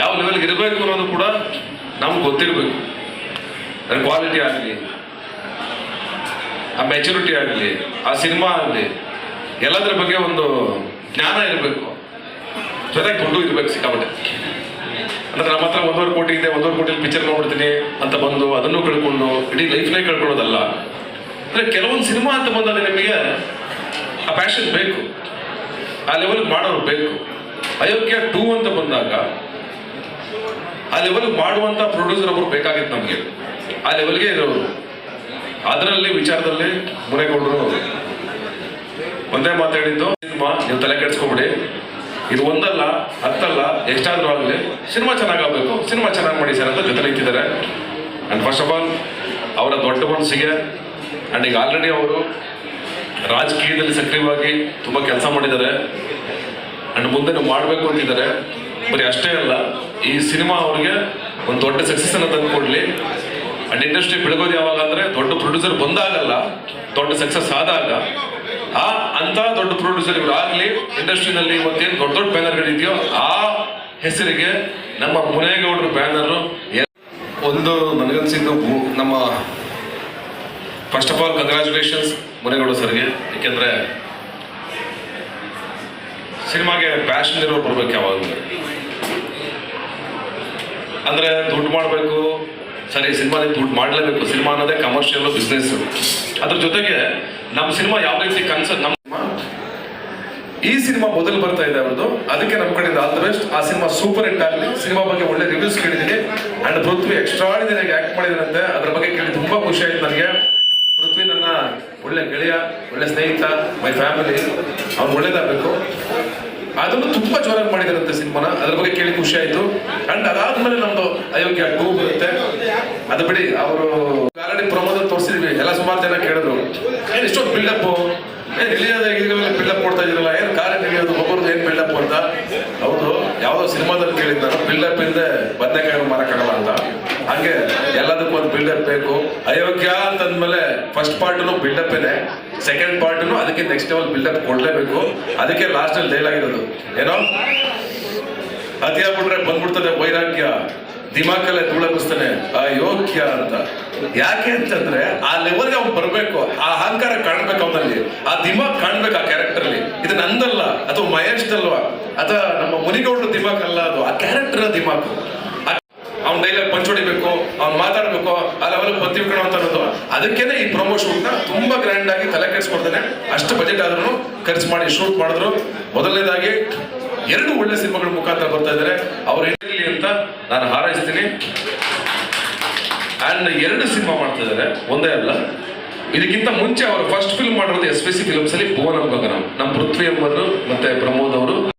ಯಾವ ಲೆವೆಲ್ಗೆ ಇರಬೇಕು ಅನ್ನೋದು ಕೂಡ ನಮ್ಗೆ ಗೊತ್ತಿರಬೇಕು. ಅದ್ರ ಕ್ವಾಲಿಟಿ ಆಗಲಿ, ಆ ಮೆಚುರಿಟಿ ಆಗಲಿ, ಆ ಸಿನಿಮಾ ಆಗಲಿ, ಎಲ್ಲದ್ರ ಬಗ್ಗೆ ಒಂದು ಜ್ಞಾನ ಇರಬೇಕು. ಜೊತೆಗೆ ದುಡ್ಡು ಇರಬೇಕು ಸಿಕ್ಕಾಪಟ್ಟೆ. ಅಂದ್ರೆ ನಮ್ಮ ಹತ್ರ ಒಂದೂವರೆ ಕೋಟಿ ಇದೆ, ಒಂದೂವರೆ ಕೋಟಿ ಪಿಕ್ಚರ್ ನೋಡ್ಬಿಡ್ತೀನಿ ಅಂತ ಬಂದು ಅದನ್ನು ಕಳ್ಕೊಂಡು, ಇಡೀ ಲೈಫ್ನೇ ಕಳ್ಕೊಳ್ಳೋದಲ್ಲ. ಅಂದ್ರೆ ಕೆಲವೊಂದು ಸಿನಿಮಾ ಅಂತ ಬಂದಾಗ ನಿಮಗೆ ಆ ಪ್ಯಾಷನ್ ಬೇಕು. ಆ ಲೆವೆಲ್ ಮಾಡೋರು ಬೇಕು. ಅಯೋಗ್ಯ ಟೂ ಅಂತ ಬಂದಾಗ ಆ ಲೆವೆಲ್ ಮಾಡುವಂತ ಪ್ರೊಡ್ಯೂಸರ್ ಅವರು ಬೇಕಾಗಿತ್ತು ನಮಗೆ. ಆ ಲೆವೆಲ್ಗೆ ಇರೋರು. ಅದರಲ್ಲಿ ವಿಚಾರದಲ್ಲಿ ಮುನೆಗೊಂಡ್ರು ಒಂದೇ ಮಾತಾಡಿದ್ದು ಸಿನಿಮಾ ನೀವು ತಲೆ ಕೆಡಿಸ್ಕೊಬಿಡಿ. ಇದು ಒಂದಲ್ಲ, ಹತ್ತಲ್ಲ, ಎಷ್ಟಾದ್ರೂ ಆಗಲಿ, ಸಿನಿಮಾ ಚೆನ್ನಾಗಾಗಬೇಕು. ಸಿನಿಮಾ ಚೆನ್ನಾಗಿ ಮಾಡಿ ಸರ್ ಅಂತ ಜೊತೆ ನಿಂತಿದ್ದಾರೆ. ಅಂಡ್ ಫಸ್ಟ್ ಆಫ್ ಆಲ್ ಅವರ ದೊಡ್ಡ ಮನಸ್ಸಿಗೆ ಅಂಡ್ ಈಗ ಆಲ್ರೆಡಿ ಅವರು ರಾಜಕೀಯದಲ್ಲಿ ಸಕ್ರಿಯವಾಗಿ ತುಂಬ ಕೆಲಸ ಮಾಡಿದ್ದಾರೆ. ಅಂಡ್ ಮುಂದೆ ಮಾಡಬೇಕು ಅಂತಿದ್ದಾರೆ. ಬರೀ ಅಷ್ಟೇ ಅಲ್ಲ, ಈ ಸಿನಿಮಾ ಅವ್ರಿಗೆ ಒಂದು ದೊಡ್ಡ ಸಕ್ಸಸ್ ಅನ್ನ ತಂದುಕೊಡ್ಲಿ ಅಂಡ್ ಇಂಡಸ್ಟ್ರಿ ಬೆಳಗೋದು ಯಾವಾಗ ಅಂದ್ರೆ ದೊಡ್ಡ ಪ್ರೊಡ್ಯೂಸರ್ ಬಂದಾಗಲ್ಲ, ದೊಡ್ಡ ಸಕ್ಸಸ್ ಆದಾಗ. ಆ ಅಂತ ದೊಡ್ಡ ಪ್ರೊಡ್ಯೂಸರ್ ಇವ್ರು ಆಗ್ಲಿ ಇಂಡಸ್ಟ್ರಿನಲ್ಲಿ ಇವತ್ತೇನು ದೊಡ್ಡ ದೊಡ್ಡ ಬ್ಯಾನರ್ಗಳಿದೆಯೋ, ಆ ಹೆಸರಿಗೆ ನಮ್ಮ ಮುನೇಗೌಡರ ಬ್ಯಾನರ್ ಒಂದು ನನಗನ್ಸಿದ್ದು ನಮ್ಮ first of all congratulations Munegowda ಸರ್ಗೆ. ಯಾಕೆಂದ್ರೆ ಸಿನಿಮಾಗೆ ಪ್ಯಾಷನ್ ಇರೋರು ಬರ್ಬೇಕು ಯಾವಾಗಲೂ. ಅಂದ್ರೆ ದುಡ್ಡು ಮಾಡಬೇಕು. ಸರಿ ಸಿನಿಮಾದಲ್ಲಿ ದುಡ್ಡು ಮಾಡಲೇಬೇಕು. ಸಿನಿಮಾ ಅನ್ನೋದೇ ಕಮರ್ಷಿಯಲ್ ಬಿಸ್ನೆಸ್ ಅದ್ರ ಜೊತೆಗೆ ನಮ್ಮ ಸಿನಿಮಾ ಯಾವ ರೀತಿ ಕನ್ಸರ್ಟ್ ನಮ್ಮ ಈ ಸಿನಿಮಾ ಮೊದಲು ಬರ್ತಾ ಇದೆ ಅವ್ರದ್ದು. ಅದಕ್ಕೆ ನಮ್ಮ ಕಡೆಯಿಂದ ಆಲ್ ದ ಬೆಸ್ಟ್ ಆ ಸಿನಿಮಾ ಸೂಪರ್ ಹಿಟ್ ಆಗಲಿ. ಸಿನಿಮಾ ಬಗ್ಗೆ ಒಳ್ಳೆ ರಿವ್ಯೂಸ್ ಕೇಳಿದ್ದೀನಿ. ಅಂಡ್ ಪೃಥ್ವಿ ಎಕ್ಸ್ಟ್ರಾಡಿನರಿ ಆಕ್ಟ್ ಮಾಡಿದ್ರಂತೆ ಅದ್ರ ಬಗ್ಗೆ ಕೇಳಿ ತುಂಬಾ ಖುಷಿ ಆಯ್ತು ನನಗೆ. ಪೃಥ್ವಿ ನನ್ನ ಒಳ್ಳೆ ಗೆಳೆಯ, ಒಳ್ಳೆ ಸ್ನೇಹಿತ ಮೈ ಫ್ಯಾಮಿಲಿ ಅವ್ನು ಒಳ್ಳೇದಾಗಬೇಕು. ಅದನ್ನು ತುಂಬಾ ಜೋರಾಗಿ ಮಾಡಿದಾರಂತೆ ಸಿನಿಮಾನ. ಅದ್ರ ಬಗ್ಗೆ ಕೇಳಿ ಖುಷಿ ಆಯ್ತು. ಅಂಡ್ ಅದಾದ್ಮೇಲೆ ನಮ್ದು ಅಯೋಗ್ಯ ಟೂ ಬರುತ್ತೆ. ಅದು ಬಿಡಿ, ಅವರು ಆಲ್ರೆಡಿ ಪ್ರಮೋದಲ್ಲಿ ತೋರಿಸಿದ್ವಿ. ಎಲ್ಲ ಸುಮಾರು ಜನ ಕೇಳಿದ್ರು. ಏನ್ ಇಷ್ಟೊಂದು ಬಿಲ್ಡಪ್ ಏನ್ ಇಳಿಯೋದ ಬಿಲ್ಡಪ್ ಕೊಡ್ತಾ ಇದ್ರಲ್ಲ ಏನ್ ಕಾರ್ ನಿಲ್ಲಿಯೋದು ಒಬ್ಬರದ್ದು ಏನ್ ಬಿಲ್ಡಪ್ ಅಂತ. ಹೌದು, ಯಾವ್ದೋ ಸಿನಿಮಾದಲ್ಲಿ ಕೇಳಿದ್ ನಾನು. ಬಿಲ್ಡಪ್ ಇಲ್ಲದೆ ಬದನೆಕಾಯಿ ಮಾರಕ್ಕಾಗಲ್ಲ ಅಂತ. ಹಂಗೆ ಎಲ್ಲದಕ್ಕೂ ಬಿಲ್ಡಪ್ ಬೇಕು. ಅಯೋಗ್ಯ ಅಂತಂದ್ಮೇಲೆ ಫಸ್ಟ್ ಪಾರ್ಟ್ನು ಬಿಲ್ಡಪ್ ಇದೆ. ಸೆಕೆಂಡ್ ಪಾರ್ಟ್ನು ಅದಕ್ಕೆ ನೆಕ್ಸ್ಟ್ ಲೆವೆಲ್ ಬಿಲ್ಡಪ್ ಕೊಡ್ಲೇಬೇಕು. ಅದಕ್ಕೆ ಲಾಸ್ಟ್ ಆಗಿರೋದು ಇರೋದು. ಏನೋ? ಅತಿಯಾಗ್ಬಿಟ್ರೆ ಬಂದ್ಬಿಡ್ತದೆ ವೈರಾಗ್ಯ. ದಿಮಾಕಲ್ಲೇ ಧೂಳಬಿಸ್ತಾನೆ ಅಯೋಗ್ಯ ಅಂತ. ಯಾಕೆ ಅಂತಂದ್ರೆ ಆ ಲೆವೆಲ್ಗೆ ಅವ್ನು ಬರ್ಬೇಕು, ಆ ಅಹಂಕಾರ ಕಾಣ್ಬೇಕು ಅವನಲ್ಲಿ. ಆ ದಿಮಾಕ್ ಕಾಣ್ಬೇಕು ಆ ಕ್ಯಾರೆಕ್ಟರ್ ಅಲ್ಲಿ. ಇದು ನಂದಲ್ಲ, ಅಥವಾ ಮಹೇಶ್ದಲ್ವಾ ಅಥವಾ ನಮ್ಮ ಮುನಿಗೌಡರ ದಿಮಾಕ್ ಅಲ್ಲ ಅದು. ಆ ಕ್ಯಾರೆಕ್ಟರ್ ದಿಮಾಕ್. ಅವ್ನ ಡೈಲಾಗ್ ಪಂಚ್ ಹೊಡಿಬೇಕು, ಅವ್ನು ಮಾತಾಡ್ಬೇಕು. ಆ ಲೆವೆಲ್ ಕಣೋ ಅಂತ ಅನ್ನೋದು. ಅದಕ್ಕೇನೆ ಈ ಪ್ರೊಮೋ ಶೂಟ್ನ ತುಂಬಾ ಗ್ರ್ಯಾಂಡ್ ಆಗಿ ತಲೆ ಕೆಡಿಸ್ಕೊಡ್ತಾನೆ. ಅಷ್ಟು ಬಜೆಟ್ ಆದ್ರೂ ಖರ್ಚು ಮಾಡಿ ಶೂಟ್ ಮಾಡಿದ್ರು. ಮೊದಲನೇದಾಗಿ ಎರಡು ಒಳ್ಳೆ ಸಿನಿಮಾಗಳ ಮುಖಾಂತರ ಬರ್ತಾ ಇದ್ದಾರೆ. ಅವ್ರು ಏನಿರಲಿ ಅಂತ ನಾನು ಹಾರೈಸ್ತೀನಿ. ಅಂಡ್ ಎರಡು ಸಿನಿಮಾ ಮಾಡ್ತಾ ಇದ್ದಾರೆ. ಒಂದೇ ಅಲ್ಲ. ಇದಕ್ಕಿಂತ ಮುಂಚೆ ಅವರು ಫಸ್ಟ್ ಫಿಲ್ಮ್ ಮಾಡಿರೋದು ಎಸ್ ಪಿ ಸಿ ಫಿಲ್ಮ್ಸ್ ಅಲ್ಲಿ ಭುವನ ನಮ್ಮ ಪೃಥ್ವಿ ಎಂಬರು ಮತ್ತೆ ಪ್ರಮೋದ್ ಅವರು.